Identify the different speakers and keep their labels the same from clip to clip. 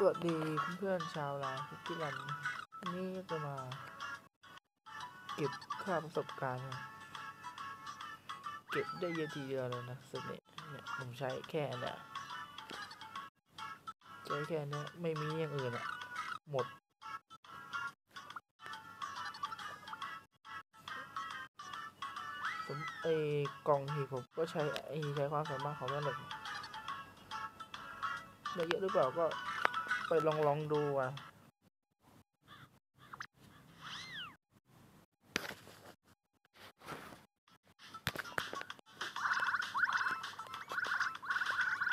Speaker 1: สวัสดีเพื่อนๆชาวลน์ทุกที่วันวันนี้จะมา เก็บค่าประสบการณ์ เก็บได้เยอะทีเดียวเลยนะสเนี่ยเนี่ยผมใช้แค่เนี้ยใช้แค่เนี้ยไม่มีอย่างอื่นอะหมด ผมไอ้กล่องที่ผมก็ใช้ไอ้ใช้ความสามารถของแม่เล็กได้เยอะหรือเปล่าก็ ไปลองลองดูอะ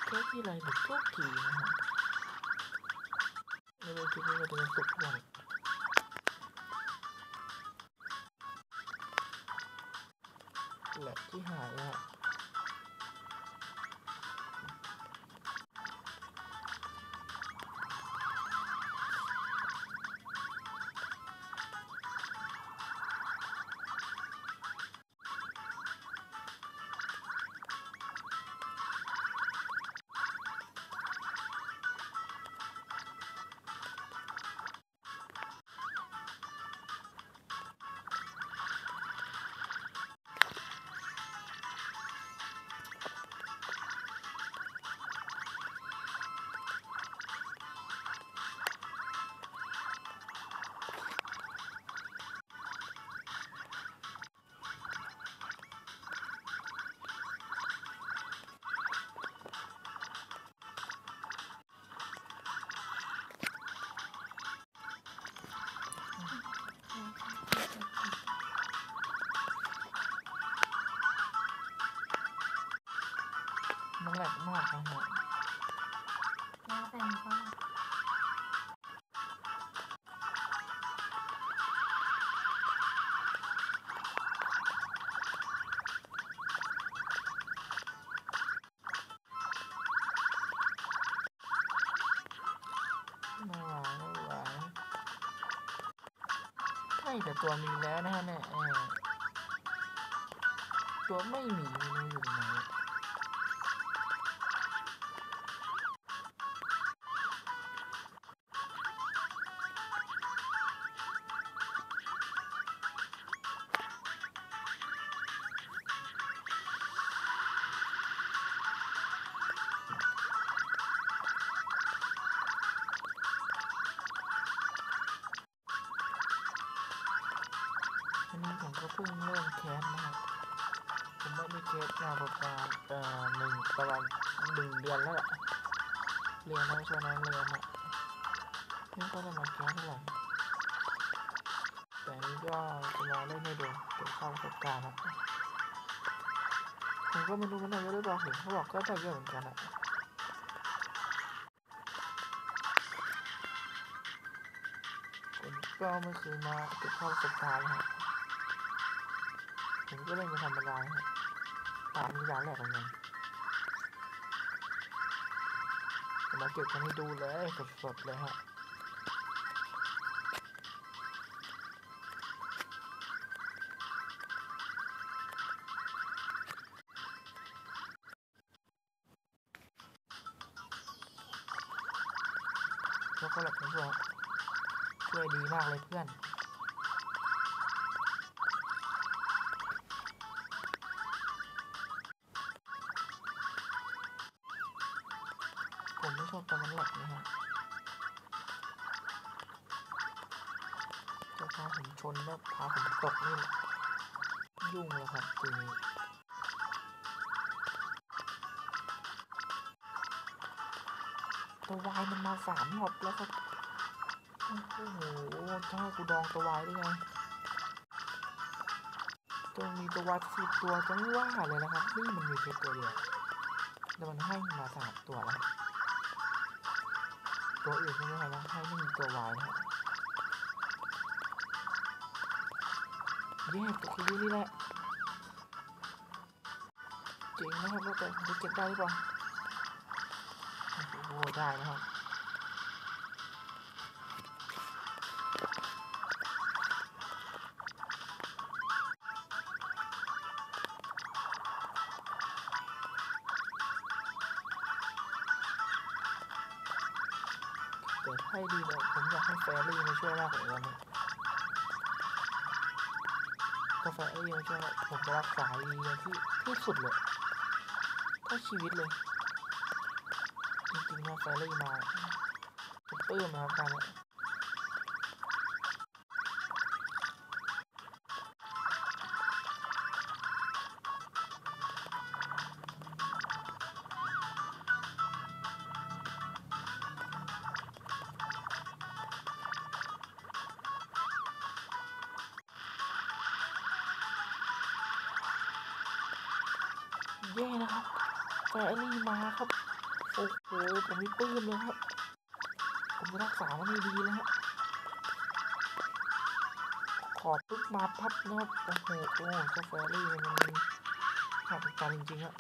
Speaker 1: แค่ที่ไรหนึ่งทุกทีนะฮะไม่รู้ทีนี้มันจะเป็นสุกวันแหละที่หายอะ แล้
Speaker 2: วแต่งก็
Speaker 1: ไม่ไหวไม่ไหวใช่แต่ตัวมีแล้วนะฮะเนี่ยตัวไม่มีไม่รู้อยู่ไหน อันนี้ผมก็เพิ่งเริ่มแคสนะครับผมไม่ได้แคสมาประมาณเอ่อหนึ่งประมาณหนึ่งเดือนแล้วแหละเรียนนะช่วงนั้นเรียนนะนี่ก็จะมาแคสเท่าไหร่แต่นี้ก็จะมาเล่นให้ดูเก็บเข้าประสบการณ์นะผมก็ไม่รู้มันได้เยอะหรือเปล่าเห็นเขาบอกก็ได้เยอะเหมือนกันอะผมก็ไม่เคยมาเก็บเข้าประสบการณ์นะฮะ ผมก็เล่นเป็นธรรมดาตามที่ร้านแรกเหมือนกันมมาเก็บกันให้ดูเลยสดๆเลยฮะช็อกโกแลตของช่วยช่วยดีมากเลยเพื่อน ตกนี่ยุ่งแล้วครับทีนี้ตัววายมันมาสามรอบแล้วครับ โอ้โหจะให้กูดองตัววายได้ไงตัวมีตัววายสิบตัวจะไม่ว่าเลยนะครับ นี่มันมีแค่ตัวเดียวแล้วมันให้มาสามตัวแล้ว ตัวอื่นไม่ได้นะให้ไม่มีตัววายนะ ฮะเย้ตัวคือนี่แหละเจ๋งนะครับแล้วแต่จะเก็บได้หรือเปล่าโอ้โหได้นะครับให้ดีเนี่ยผมอยากให้แฟรี่มาช่วยมากกว่านี้ นะถ้าแฟรี่มาช่ไหมผมจะรักษาลีที่ที่สุดเลยเท่าชีวิตเลยจริงๆว่าแฟเลยมาผมปลื้มาครับการเนี้ ยเย่นะครับแฟรี่มาครับ โอ้โห ผมมีปลื้มเลยครับ ผมรักษามันให้ดีนะฮะขอบปึ๊บมาพับนะครับโอ้โหโอ้เจ้าแฟรี่มันหักกันจริงๆอะ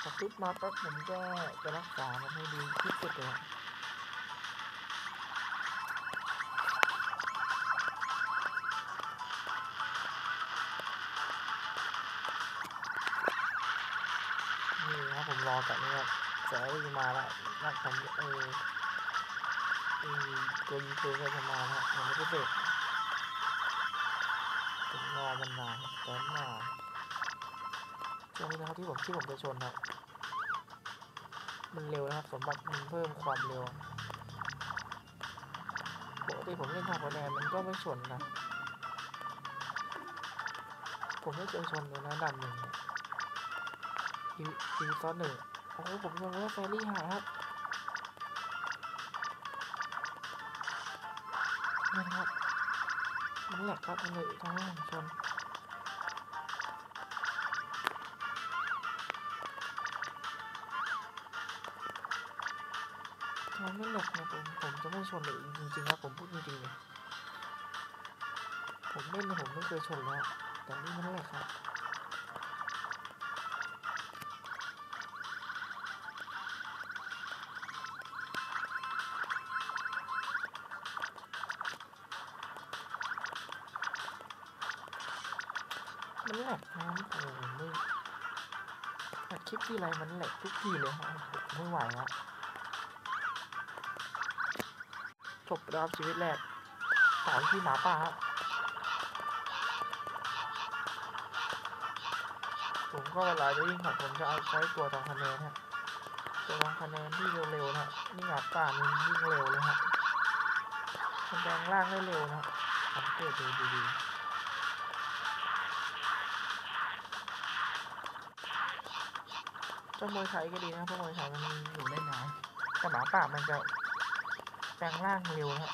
Speaker 1: พอปึ๊บมาปั๊บผมก็จะรักษามันให้ดีที่สุดเลย รับผมรอจากนี้ครับแสงมาแล้วนักผมเออเออตัวยิงปืนก็จะมาแล้วยังไม่ได้เสร็จผมรอมันนานแต่มาช่วงนี้นะครับที่ผมที่ผมจะชนครับมันเร็วนะครับสมบัติมันเพิ่มความเร็วปกติผมเล่นทางคะแนนมันก็ไม่ชนนะผมไม่เคยชนเลยนะดันหนึ่ง เนี่ยทีทีซอสหนึ่งโอ้โหผมยังว่าแฟรี่หายครับนี่นะครับมันแหลกครับมันเลยทางล่างชนมันไม่แหลกนะผมผมจะไม่ชนเลยจริงๆครับผมพูดจริงๆเลยผมเล่นผมไม่เคยชนแล้วแต่นี่มันแหลกครับ มันแหลกนะโอ้โหไม่อัดคลิปที่ไรมันแหลกทุกทีเลยฮะไม่ไหวแล้วจบรอบชีวิตแรกต่อที่หมาป่าฮะผมก็เวลาจะวิ่งของผมจะเอาใช้ตัวทำคะแนนฮะตัวทำคะแนนที่เร็วๆนะนี่หมาป่ามันวิ่งเร็วเลยฮะมันแปลงร่างได้เร็วนะฮะสังเกตดูดีๆ จ้ามวยไทยก็ดีนะเพราะมวยไทยมันอยู่ได้นานแต่หมาป่ามันจะแปลงร่างเร็วนะฮะ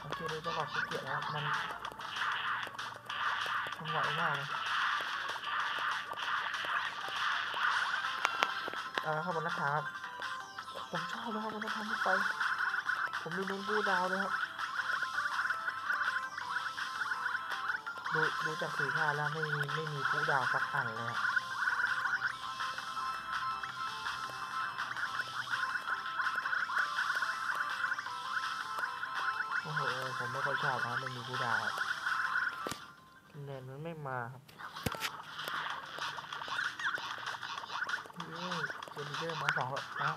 Speaker 1: โอเคดูจังหวะขี้เกียจนะครับมันมันไหวมากเลยเอาละครับบนนะครับผมชอบนะครับมันะทำให้ไป ผมดูนุ่นบูดาวเลยครับ ดูดูจากสีท่าแล้วไม่มีไม่มีผู้ดาวสักอันเลยโอ้โหผมไม่ค่อยชอบนะไม่มีผู้ดาวคะแนนมันไม่มาครับนี่เจนเดอร์มาสองแล้วนะ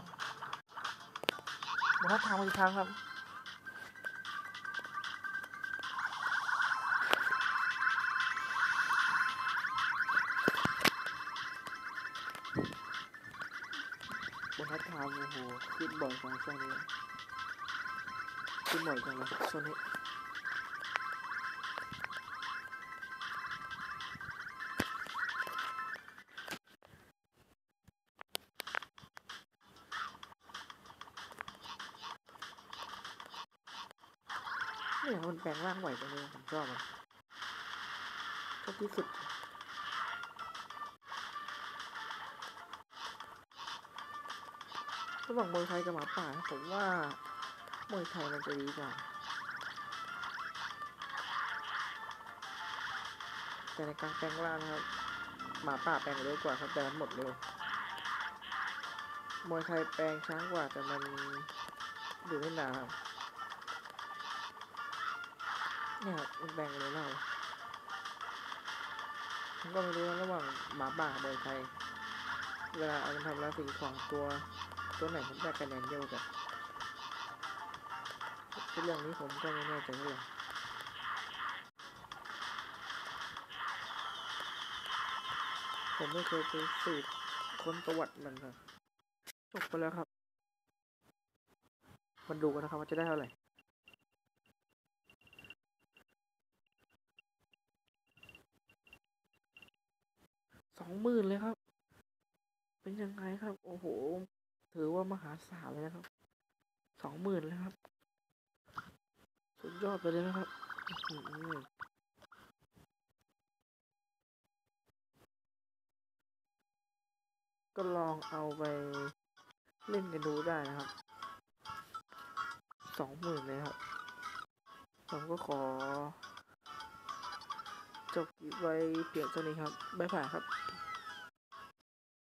Speaker 1: มาทัดทางมาอีกครั้งครับ บนทัดทางโอ้โหขึ้นบ่อยจังช่วงนี้ขึ้นบ่อย ระหว่างมวยไทยกับหมาป่าผมว่ามวยไทยมันจะดีกว่า แต่ในการแปลงร่างนะครับหมาป่าแปลงเร็วกว่าครับแต่มันหมดเร็วมวยไทยแปลงช้ากว่าแต่มันอยู่ได้นานครับเนี่ยครับมันแปลงเร็วมาผมก็ไม่รู้นะระหว่างหมาป่ากับมวยไทย เวลาเอามาทำแล้วสิ่งของตัว ตัวไหนผมได้คะแนนเยอะกว่ากันเรื่องนี้ผมก็ไม่แน่ใจเท่าไหร่ผมไม่เคยไปสืบค้นประวัติมันครับจบไปแล้วครับมาดูกันนะครับว่าจะได้เท่าไหร่สองหมื่นเลยครับ เป็นยังไงครับ โอ้โห ถือว่ามหาศาลเลยนะครับ สองหมื่นเลยครับ สุดยอดไปเลยนะครับก็ลองเอาไปเล่นกันดูได้นะครับ สองหมื่นเลยครับ ผมก็ขอ จบไว้เพียงเท่านี้ครับบ๊ายบายครับ